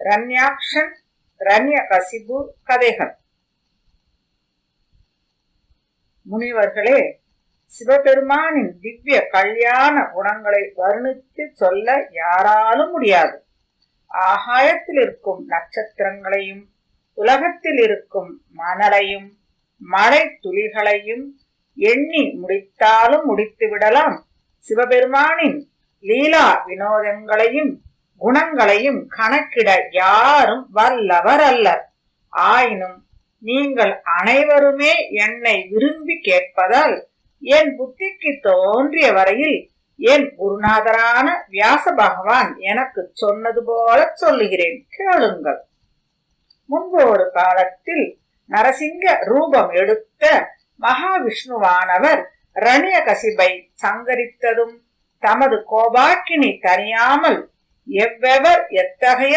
ரன்யாக்ஷன் ரண்ய கசிபு கதைகள். முனிவர்களே சிவபெருமானின் திவ்ய கல்யாண குணங்களை வர்ணித்து சொல்ல யாராலும் முடியாது. ஆகாயத்தில் இருக்கும் நட்சத்திரங்களையும் உலகத்தில் இருக்கும் மணலையும் மழை துளிகளையும் எண்ணி முடித்தாலும் முடித்து விடலாம் சிவபெருமானின் லீலா வினோதங்களையும் குணங்களையும் கணக்கிட யாரும் வல்லவர் அல்லர் ஆயினும் நீங்கள் அனைவருமே என்னை விரும்பி கேட்பதால் என் புத்திக்கு தோன்றிய வரையில் என் குருநாதரான வியாச பகவான் எனக்கு சொன்னது போல சொல்லுகிறேன். கேளுங்கள். முன்பு ஒரு காலத்தில் நரசிங்க ரூபம் எடுத்த மகாவிஷ்ணுவானவர் ரணியகசிபை சங்கரித்ததும் தமது கோபாக்கினி தனியாமல் எவ்வெவர் எத்தகைய